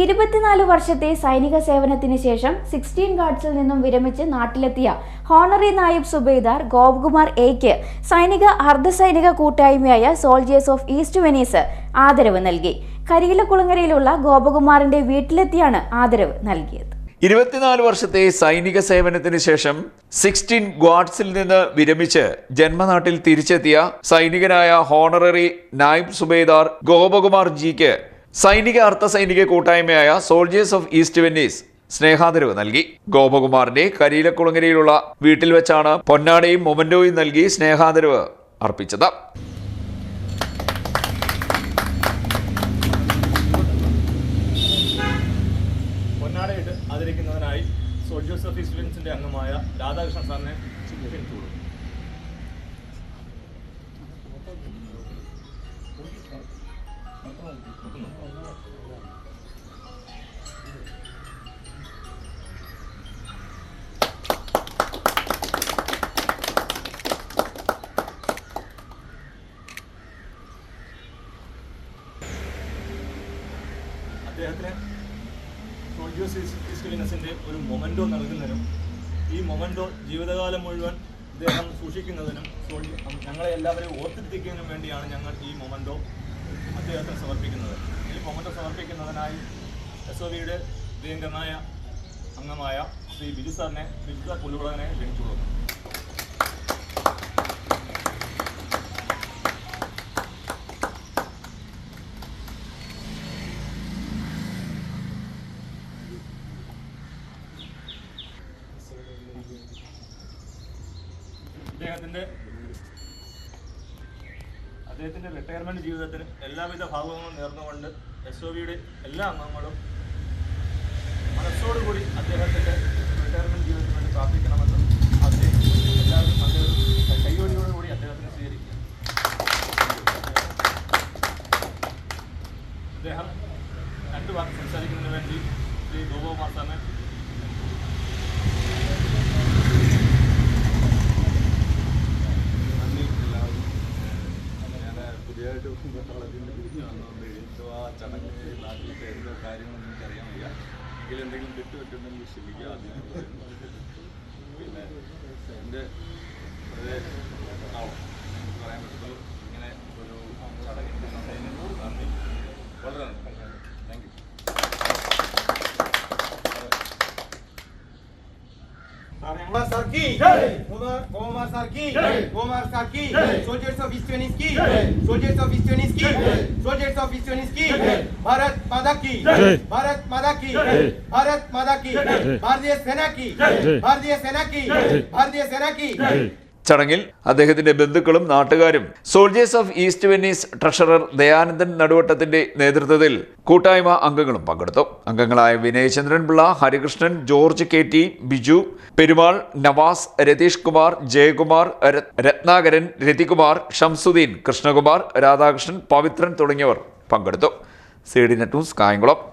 ഇരുപത്തിനാല് വർഷത്തെ സൈനിക സേവനത്തിന് ശേഷം സിക്സ്റ്റീൻ ഗാർഡ്സിൽ നിന്നും വിരമിച്ച് നാട്ടിലെത്തിയ ഹോണറി നായബ് സുബൈദാർ ഗോപകുമാർ എയ്ക്ക് സൈനിക അർദ്ധസൈനിക കൂട്ടായ്മയായ സോൾജിയേഴ്സ് ഓഫ് ഈസ്റ്റ് വെനീസ് ആദരവ് നൽകി. കരിയിലക്കുളങ്ങരയിലുള്ള ഗോപകുമാറിന്റെ വീട്ടിലെത്തിയാണ് ആദരവ് നൽകിയത്. ഇരുപത്തിനാല് വർഷത്തെ സൈനിക സേവനത്തിന് ശേഷം സിക്സ്റ്റീൻ ഗ്വാഡ്സിൽ നിന്ന് വിരമിച്ച് ജന്മനാട്ടിൽ തിരിച്ചെത്തിയ സൈനികനായ ഹോണററി നായിബ് സുബേദാർ ഗോപകുമാർ ജിക്ക് സൈനിക അർദ്ധസൈനിക കൂട്ടായ്മയായ സോൾജിയേഴ്സ് ഓഫ് ഈസ്റ്റ് വെന്നീസ് സ്നേഹാദരവ് നൽകി. ഗോപകുമാറിന്റെ കരിയിലക്കുളങ്ങരയിലുള്ള വീട്ടിൽ വെച്ചാണ് പൊന്നാടയും മൊമന്റോയും നൽകി സ്നേഹാദരവ് അർപ്പിച്ചത്. പൊന്നാടയിട്ട് ആദരിക്കുന്നതിനായി സോൾജേഴ്സ് ഓഫ് സ്റ്റുഡൻസിന്റെ അംഗമായ രാധാകൃഷ്ണൻ സാറിനെ ക്ഷണിച്ചു അദ്ദേഹത്തിന് സോൾജേഴ്സ് ഈസ്റ്റുവിനസിന്റെ ഒരു മൊമെന്റോ നൽകുന്നതിനും ഈ മൊമെന്റോ ജീവിതകാലം മുഴുവൻ അദ്ദേഹം സൂക്ഷിക്കുന്നതിനും ഞങ്ങളെ എല്ലാവരെയും ഓർത്തിരിക്കുന്നതിനും വേണ്ടിയാണ് ഞങ്ങൾ ഈ മൊമെന്റോ അദ്ദേഹത്തിന് സമർപ്പിക്കുന്നത്. ഈ മൊമെന്റോ സമർപ്പിക്കുന്നതിനായി എസ് ഒ വിയുടെ അംഗമായ ശ്രീ ബിജു സാറിനെ ബിജു സാർ പുല്ലുകുളനെ ക്ഷണിച്ചുകൊള്ളുന്നു. അദ്ദേഹത്തിന്റെ അദ്ദേഹത്തിന്റെ റിട്ടയർമെന്റ് ജീവിതത്തിന് എല്ലാവിധ ഭാഗങ്ങളും നേർന്നുകൊണ്ട് എസ് ഒ വിയുടെ എല്ലാ അംഗങ്ങളും മനസ്സോടുകൂടി അദ്ദേഹത്തിന്റെ റിട്ടയർമെന്റ് ജീവിതത്തിന് വേണ്ടി പ്രാർത്ഥിക്കണമെന്നും അദ്ദേഹം എല്ലാവരും അദ്ദേഹം കൈയോടിയോടുകൂടി അദ്ദേഹത്തിന് സ്വീകരിക്കുക അദ്ദേഹം രണ്ടു വാക്ക് സംസാരിക്കുന്നതിന് വേണ്ടി ശ്രീ ഗോപകുമാർ സാറിനെ നന്ദി എല്ലാവരും പുതിയതായിട്ട് കോളേജിന്റെ തിരിച്ചു വന്നുകൊണ്ട് എഴുത്തോ ആ ചടങ്ങ് നാട്ടിലത്തെ എന്തോ കാര്യങ്ങളൊന്നും എനിക്കറിയാൻ വയ്യ. എങ്കിൽ എന്തെങ്കിലും തെറ്റ് പറ്റുന്നുണ്ടെങ്കിൽ ക്ഷമിക്കുക ആദ്യം പിന്നെ എന്റെ ki? Omar, Omar Soldiers of Istionis? Soldiers of Istionis ki? Soldiers of Istionis ki? Bharat Mata ki? Bharat Mata ki? Bharat Mata ki? Sena ki? Bharatiya Sena ki? Bharatiya Sena ki? ചടങ്ങിൽ അദ്ദേഹത്തിന്റെ ബന്ധുക്കളും നാട്ടുകാരും soldiers of East Venice treasurer Dayanandan നടുവട്ടത്തിന്റെ നേതൃത്വത്തിൽ കൂട്ടായ്മ അംഗങ്ങളും പങ്കെടുത്തു. അംഗങ്ങളായ Vinayachandran Pillai Harikrishnan George K T Biju Perumal Navas Ratheesh Kumar Jayakumar രത്- Ratnakaran Rathikumar Shamsuddin Krishnakumar Radhakrishnan Pavithran തുടങ്ങിയവർ പങ്കെടുത്തു. C D net news Kayamkulam.